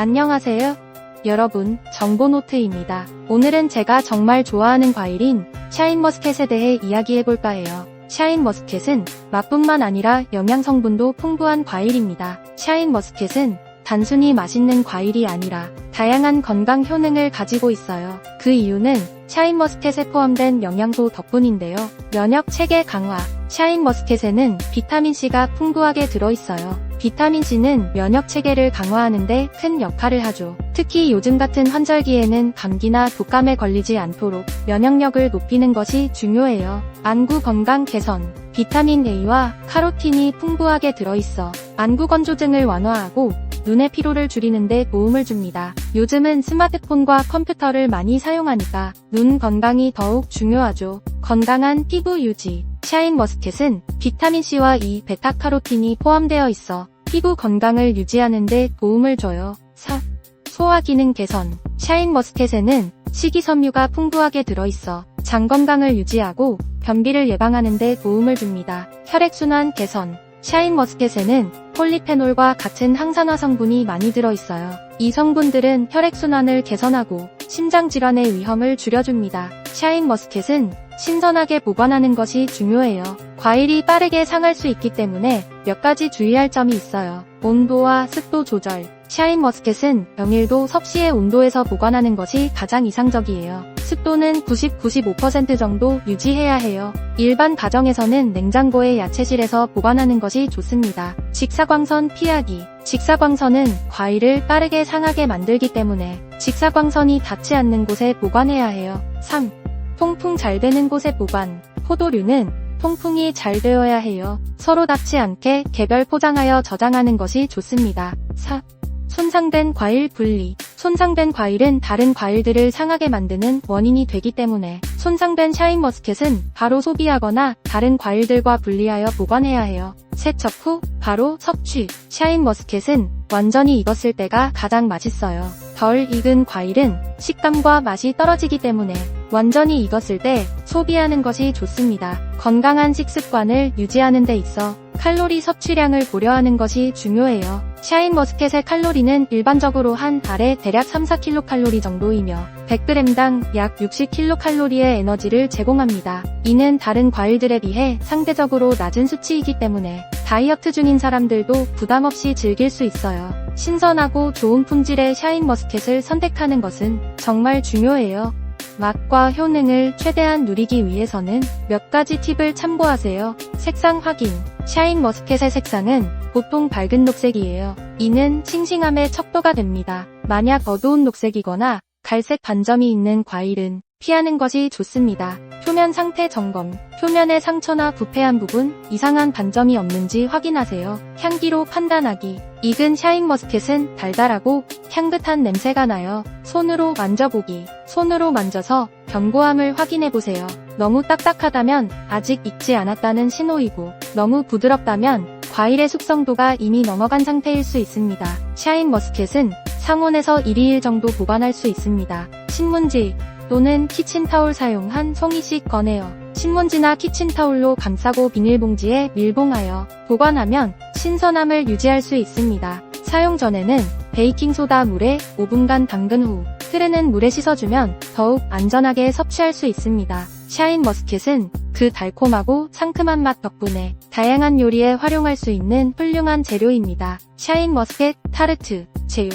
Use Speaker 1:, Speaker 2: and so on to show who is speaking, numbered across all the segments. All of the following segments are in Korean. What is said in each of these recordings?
Speaker 1: 안녕하세요. 여러분, 정보노트입니다. 오늘은 제가 정말 좋아하는 과일인 샤인머스켓에 대해 이야기해볼까 해요. 샤인머스켓은 맛뿐만 아니라 영양성분도 풍부한 과일입니다. 샤인머스켓은 단순히 맛있는 과일이 아니라 다양한 건강 효능을 가지고 있어요. 그 이유는 샤인머스켓에 포함된 영양소 덕분인데요. 면역 체계 강화. 샤인머스켓에는 비타민C가 풍부하게 들어있어요. 비타민C는 면역 체계를 강화하는데 큰 역할을 하죠. 특히 요즘 같은 환절기에는 감기나 독감에 걸리지 않도록 면역력을 높이는 것이 중요해요. 안구 건강 개선. 비타민 A와 카로틴이 풍부하게 들어있어 안구 건조증을 완화하고 눈의 피로를 줄이는데 도움을 줍니다. 요즘은 스마트폰과 컴퓨터를 많이 사용하니까 눈 건강이 더욱 중요하죠. 건강한 피부 유지. 샤인 머스켓은 비타민C와 E, 베타카로틴이 포함되어 있어 피부 건강을 유지하는 데 도움을 줘요. 4. 소화 기능 개선. 샤인 머스켓에는 식이섬유가 풍부하게 들어있어 장 건강을 유지하고 변비를 예방하는 데 도움을 줍니다. 혈액순환 개선. 샤인 머스켓에는 폴리페놀과 같은 항산화 성분이 많이 들어있어요. 이 성분들은 혈액순환을 개선하고 심장질환의 위험을 줄여줍니다. 샤인 머스켓은 신선하게 보관하는 것이 중요해요. 과일이 빠르게 상할 수 있기 때문에 몇 가지 주의할 점이 있어요. 온도와 습도 조절. 샤인 머스켓은 영일도 섭씨의 온도에서 보관하는 것이 가장 이상적이에요. 습도는 90-95% 정도 유지해야 해요. 일반 가정에서는 냉장고의 야채실에서 보관하는 것이 좋습니다. 직사광선 피하기. 직사광선은 과일을 빠르게 상하게 만들기 때문에 직사광선이 닿지 않는 곳에 보관해야 해요. 3. 통풍 잘 되는 곳에 보관. 포도류는 통풍이 잘 되어야 해요. 서로 닿지 않게 개별 포장하여 저장하는 것이 좋습니다. 4. 손상된 과일 분리. 손상된 과일은 다른 과일들을 상하게 만드는 원인이 되기 때문에 손상된 샤인머스켓은 바로 소비하거나 다른 과일들과 분리하여 보관해야 해요. 세척 후 바로 섭취. 샤인머스켓은 완전히 익었을 때가 가장 맛있어요. 덜 익은 과일은 식감과 맛이 떨어지기 때문에 완전히 익었을 때 소비하는 것이 좋습니다. 건강한 식습관을 유지하는 데 있어 칼로리 섭취량을 고려하는 것이 중요해요. 샤인머스켓의 칼로리는 일반적으로 한 달에 대략 3-4kcal 정도이며 100g당 약 60kcal의 에너지를 제공합니다. 이는 다른 과일들에 비해 상대적으로 낮은 수치이기 때문에 다이어트 중인 사람들도 부담 없이 즐길 수 있어요. 신선하고 좋은 품질의 샤인머스켓을 선택하는 것은 정말 중요해요. 맛과 효능을 최대한 누리기 위해서는 몇 가지 팁을 참고하세요. 색상 확인. 샤인 머스켓의 색상은 보통 밝은 녹색이에요. 이는 싱싱함의 척도가 됩니다. 만약 어두운 녹색이거나 갈색 반점이 있는 과일은 피하는 것이 좋습니다. 표면 상태 점검. 표면의 상처나 부패한 부분, 이상한 반점이 없는지 확인하세요. 향기로 판단하기. 익은 샤인머스켓은 달달하고 향긋한 냄새가 나요. 손으로 만져보기. 손으로 만져서 견고함을 확인해보세요. 너무 딱딱하다면 아직 익지 않았다는 신호이고, 너무 부드럽다면 과일의 숙성도가 이미 넘어간 상태일 수 있습니다. 샤인머스켓은 상온에서 1, 2일 정도 보관할 수 있습니다. 신문지 또는 키친타올 사용한 송이씩 꺼내어 신문지나 키친타올로 감싸고 비닐봉지에 밀봉하여 보관하면 신선함을 유지할 수 있습니다. 사용 전에는 베이킹소다 물에 5분간 담근 후 흐르는 물에 씻어주면 더욱 안전하게 섭취할 수 있습니다. 샤인 머스켓은 그 달콤하고 상큼한 맛 덕분에 다양한 요리에 활용할 수 있는 훌륭한 재료입니다. 샤인 머스켓 타르트 제휴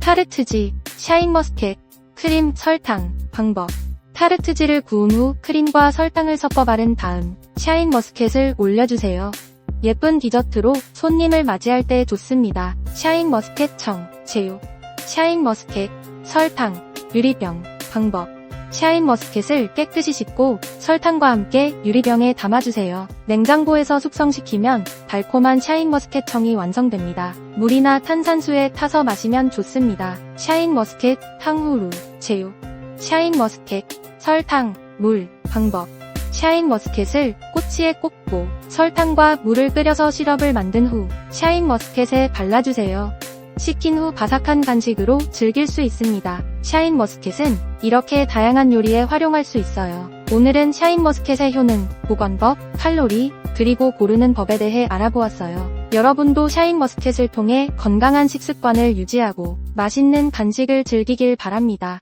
Speaker 1: 타르트지 샤인 머스켓 크림 설탕 방법 타르트지를 구운 후 크림과 설탕을 섞어 바른 다음 샤인 머스켓을 올려주세요. 예쁜 디저트로 손님을 맞이할 때 좋습니다. 샤인 머스켓 청, 제휴, 샤인 머스켓, 설탕, 유리병, 방법. 샤인 머스켓을 깨끗이 씻고 설탕과 함께 유리병에 담아주세요. 냉장고에서 숙성시키면 달콤한 샤인 머스켓 청이 완성됩니다. 물이나 탄산수에 타서 마시면 좋습니다. 샤인 머스켓, 탕후루, 제휴, 샤인 머스켓, 설탕, 물, 방법. 샤인 머스켓을 꼬치에 꽂고 설탕과 물을 끓여서 시럽을 만든 후 샤인 머스켓에 발라주세요. 식힌 후 바삭한 간식으로 즐길 수 있습니다. 샤인 머스켓은 이렇게 다양한 요리에 활용할 수 있어요. 오늘은 샤인 머스켓의 효능, 보관법, 칼로리, 그리고 고르는 법에 대해 알아보았어요. 여러분도 샤인 머스켓을 통해 건강한 식습관을 유지하고 맛있는 간식을 즐기길 바랍니다.